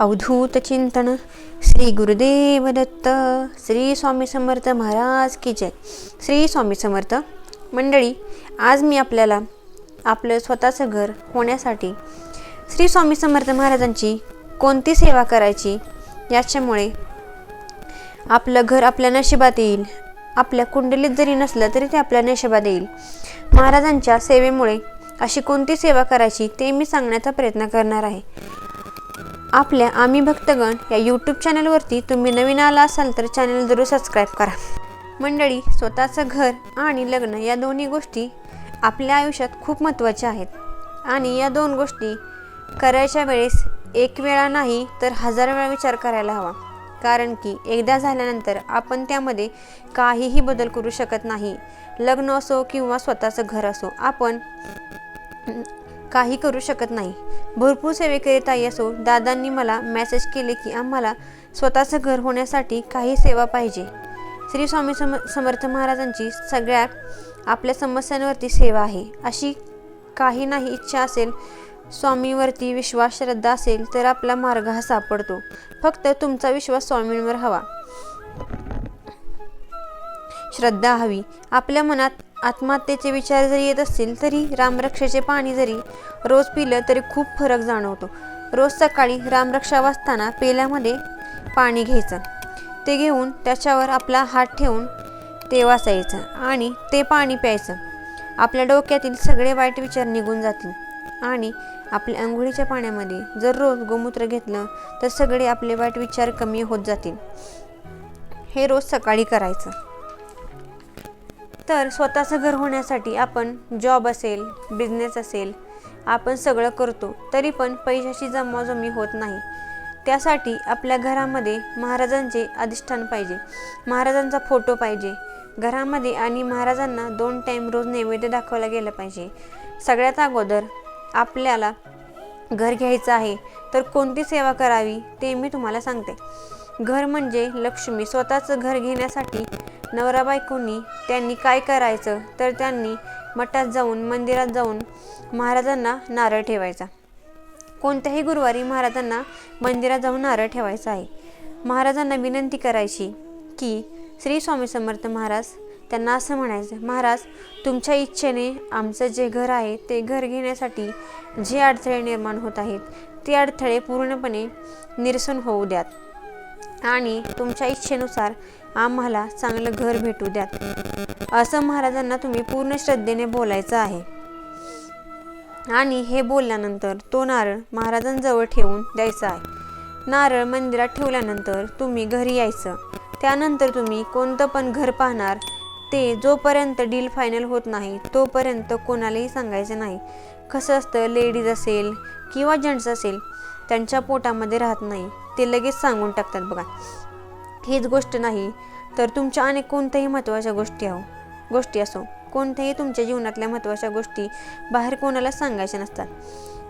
अवधूत चिंतन श्री गुरुदेव दत्त श्री स्वामी समर्थ महाराज की जय। श्री स्वामी समर्थ मंडळी आज मी आपल्याला आपलं स्वतःचं घर होण्यासाठी श्री स्वामी समर्थ महाराजांची कोणती सेवा करायची याच्यामुळे आपलं घर आपल्या नशिबात येईल. आपल्या कुंडलीत जरी नसलं तरी ते आपल्या नशिबात येईल. महाराजांच्या सेवेमुळे अशी कोणती सेवा करायची ते मी सांगण्याचा प्रयत्न करणार आहे. आपल्या आम्ही भक्तगण या यूट्यूब चॅनलवरती तुम्ही नवीन आला असाल तर चॅनल जरूर सबस्क्राईब करा. मंडळी स्वतःचं घर आणि लग्न या दोन्ही गोष्टी आपल्या आयुष्यात खूप महत्त्वाच्या आहेत. आणि या दोन गोष्टी करायच्या वेळेस एक वेळा नाही तर हजार वेळा विचार करायला हवा. कारण की एकदा झाल्यानंतर आपण त्यामध्ये काहीही बदल करू शकत नाही. लग्न असो किंवा स्वतःचं घर असो आपण काही करू शकत नाही. भरपूर सेवेकरिता असो दादांनी मला मेसेज केले की आम्हाला स्वतःचं घर होण्यासाठी काही सेवा पाहिजे. श्री स्वामी सम समर्थ महाराजांची सगळ्या आपल्या समस्यांवरती सेवा आहे. अशी काही नाही इच्छा असेल स्वामीवरती विश्वास श्रद्धा असेल तर आपला मार्ग हा सापडतो. फक्त तुमचा विश्वास स्वामींवर हवा. श्रद्धा हवी. आपल्या मनात आत्महत्येचे विचार जरी येत असतील तरी रामरक्षेचे पाणी जरी रोज पिलं तरी खूप फरक जाणवतो. रोज सकाळी रामरक्षा वाचताना पेल्यामध्ये पाणी घ्यायचं. ते घेऊन त्याच्यावर आपला हात ठेवून ते वाचायचं आणि ते पाणी प्यायचं. आपल्या डोक्यातील सगळे वाईट विचार निघून जातील. आणि आपल्या अंघोळीच्या पाण्यामध्ये जर रोज गोमूत्र घेतलं तर सगळे आपले वाईट विचार कमी होत जातील. हे रोज सकाळी करायचं. तर स्वतःचं घर होण्यासाठी आपण जॉब असेल बिझनेस असेल आपण सगळं करतो तरी पण पैशाची जमाजमी होत नाही. त्यासाठी आपल्या घरामध्ये महाराजांचे अधिष्ठान पाहिजे. महाराजांचा फोटो पाहिजे. घरामध्ये आणि महाराजांना दोन टाईम रोज नैवेद्य दाखवला गेलं पाहिजे. सगळ्यात अगोदर आपल्याला घर घ्यायचं आहे तर कोणती सेवा करावी ते मी तुम्हाला सांगते. घर म्हणजे लक्ष्मी. स्वतःचं घर घेण्यासाठी नवरा बायकोंनी त्यांनी काय करायचं? तर त्यांनी मठात जाऊन मंदिरात जाऊन महाराजांना नारळ ठेवायचा. कोणत्याही गुरुवारी महाराजांना मंदिरात जाऊन नारळ ठेवायचा आहे. महाराजांना विनंती करायची की श्री स्वामी समर्थ महाराज त्यांना असं म्हणायचं महाराज तुमच्या इच्छेने आमचं जे घर आहे ते घर घेण्यासाठी जे अडथळे निर्माण होत आहेत ते अडथळे पूर्णपणे निरसन होऊ द्यात. आणि तुमच्या इच्छेनुसार आम्हाला चांगलं घर भेटू द्यात. असं महाराजांना तुम्ही पूर्ण श्रद्धेने बोलायचं आहे. आणि हे बोलल्यानंतर तो नारळ महाराजांजवळ ठेवून द्यायचा आहे. नारळ मंदिरात ठेवल्यानंतर तुम्ही घरी यायचं. त्यानंतर तुम्ही कोणतं पण घर पाहणार ते जोपर्यंत डील फायनल होत नाही तोपर्यंत कोणालाही सांगायचं नाही. कसं असतं लेडीज असेल किंवा जेंट्स असेल त्यांच्या पोटामध्ये राहत नाही. ते लगेच सांगून टाकतात बघा. हीच गोष्ट नाही तर तुमच्या अनेक कोणत्याही महत्त्वाच्या गोष्टी आहो. गोष्टी असो कोणत्याही तुमच्या जीवनातल्या महत्त्वाच्या गोष्टी बाहेर कोणाला सांगायच्या नसतात.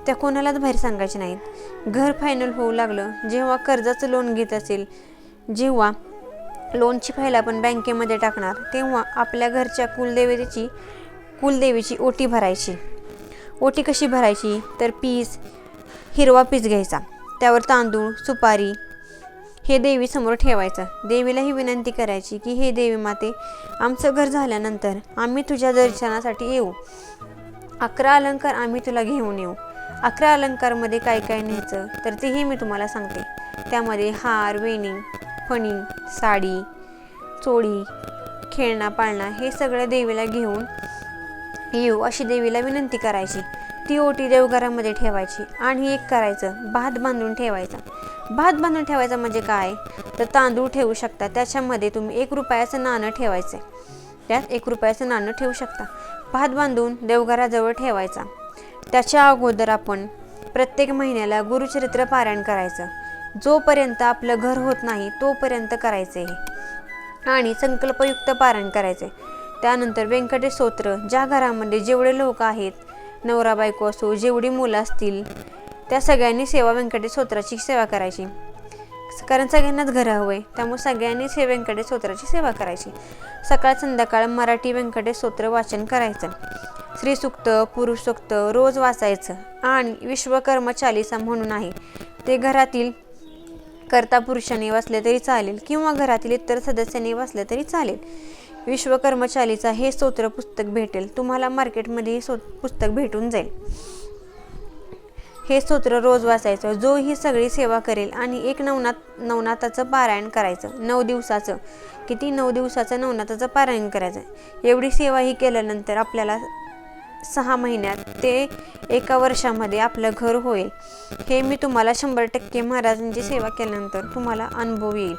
त्या कोणालाच बाहेर सांगायच्या नाहीत. घर फायनल होऊ लागलं जेव्हा कर्जाचं लोन घेत असेल जेव्हा लोनची फाईल आपण बँकेमध्ये टाकणार तेव्हा आपल्या घरच्या कुलदेवतेची कुलदेवीची ओटी भरायची. ओटी कशी भरायची? तर पीस हिरवा पीस घ्यायचा. त्यावर तांदूळ सुपारी हे देवीसमोर ठेवायचं. देवीला ही विनंती करायची की हे देवी माते आमचं घर झाल्यानंतर आम्ही तुझ्या दर्शनासाठी येऊ. अकरा अलंकार आम्ही तुला घेऊन येऊ. अकरा अलंकारमध्ये काय काय न्यायचं तर तेही मी तुम्हाला सांगते. त्यामध्ये हार वेणी फणी साडी चोळी खेळणा पाळणा हे सगळं देवीला घेऊन येऊ अशी देवीला विनंती करायची. ती ओटी देवघरामध्ये ठेवायची आणि एक करायचं भात बांधून ठेवायचा. भात बांधून ठेवायचा म्हणजे काय? तर तांदूळ ठेवू शकता. त्याच्यामध्ये तुम्ही एक रुपयाचं नाणं ठेवायचं त्यात एक रुपयाचं नाणं ठेवू शकता. भात बांधून देवघराजवळ ठेवायचा. त्याच्या अगोदर आपण प्रत्येक महिन्याला गुरुचरित्र पारायण करायचं. जोपर्यंत आपलं घर होत नाही तोपर्यंत करायचं हे. आणि संकल्पयुक्त पारायण करायचे त्यानंतर व्यंकटेश स्तोत्र ज्या घरामध्ये जेवढे लोक आहेत नवरा बायको असो जेवढी मुलं असतील त्या सगळ्यांनी सेवा व्यंकटेश स्तोत्राची सेवा करायची. कारण सगळ्यांनाच घरं हवं आहे त्यामुळे सगळ्यांनीच हे व्यंकटेश स्तोत्राची सेवा करायची. सकाळ संध्याकाळ मराठी व्यंकटेश स्तोत्र वाचन करायचं. स्त्रीसुक्त पुरुषसुक्त रोज वाचायचं. आणि विश्वकर्म चालिसा म्हणून आहे. ते घरातील कर्ता पुरुषाने वाचले तरी चालेल किंवा घरातील इतर सदस्यांनी वाचले तरी चालेल. विश्वकर्मचारीचा हे स्तोत्र पुस्तक भेटेल. तुम्हाला मार्केटमध्ये हे सो पुस्तक भेटून जाईल. हे स्तोत्र रोज वाचायचं. जो ही सगळी सेवा करेल आणि एक नवनाथ नवनाथाचं पारायण करायचं. नऊ दिवसाचं. किती? नऊ दिवसाचं नवनाथाचं पारायण करायचं. एवढी सेवा ही केल्यानंतर आपल्याला सहा महिन्यात ते एका वर्षामध्ये आपलं घर होईल. हे मी तुम्हाला शंभर टक्के महाराजांची सेवा केल्यानंतर तुम्हाला अनुभव येईल.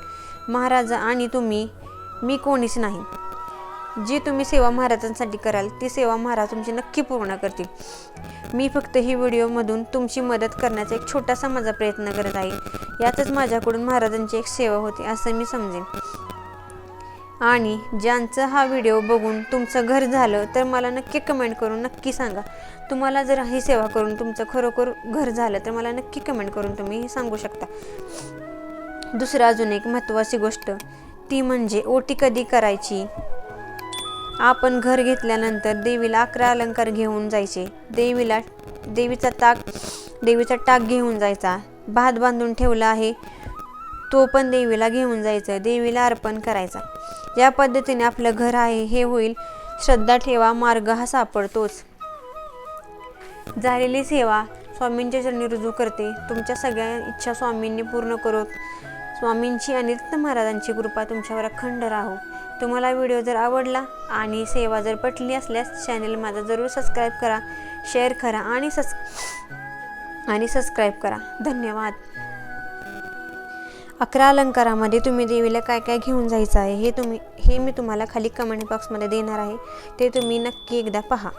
महाराज आणि तुम्ही मी कोणीच नाही. जी तुम्ही सेवा महाराजांसाठी कराल ती सेवा महाराज तुमची नक्की पूर्ण करतील. मी फक्त ही व्हिडिओमधून तुमची मदत करण्याचा एक छोटासा माझा प्रयत्न करत आहे. यातच माझ्याकडून महाराजांची एक सेवा होती असं मी समजेन. आणि ज्यांचं हा व्हिडिओ बघून तुमचं घर झालं तर मला नक्की कमेंट करून नक्की सांगा. तुम्हाला जर ही सेवा करून तुमचं खरोखर घर झालं तर मला नक्की कमेंट करून तुम्ही सांगू शकता. दुसरं अजून एक महत्त्वाची गोष्ट ती म्हणजे ओटी कधी करायची? आपण घर घेतल्यानंतर देवीला अकरा अलंकार घेऊन जायचे. देवीला देवीचा ताक देवीचा टाक घेऊन जायचा. भात बांधून ठेवला आहे तो पण देवीला घेऊन जायचं. देवीला अर्पण करायचा. या पद्धतीने आपलं घर आहे हे होईल. श्रद्धा ठेवा मार्ग हा सापडतोच. झालेली सेवा स्वामींच्या चरणी रुजू करते. तुमच्या सगळ्या इच्छा स्वामींनी पूर्ण करोत. स्वामींची आणि महाराजांची कृपा तुमच्यावर अखंड राहो. तुम्हाला व्हिडिओ जर आवडला आणि सेवा जर पटली असल्यास चॅनल माझा जरूर सबस्क्राईब करा शेअर करा आणि सस आणि सबस्क्राईब करा. धन्यवाद. अकरा अलंकारामध्ये तुम्ही देवीला काय काय घेऊन जायचं आहे हे तुम्ही हे मी तुम्हाला खाली कमेंट बॉक्समध्ये देणार आहे. ते तुम्ही नक्की एकदा पहा.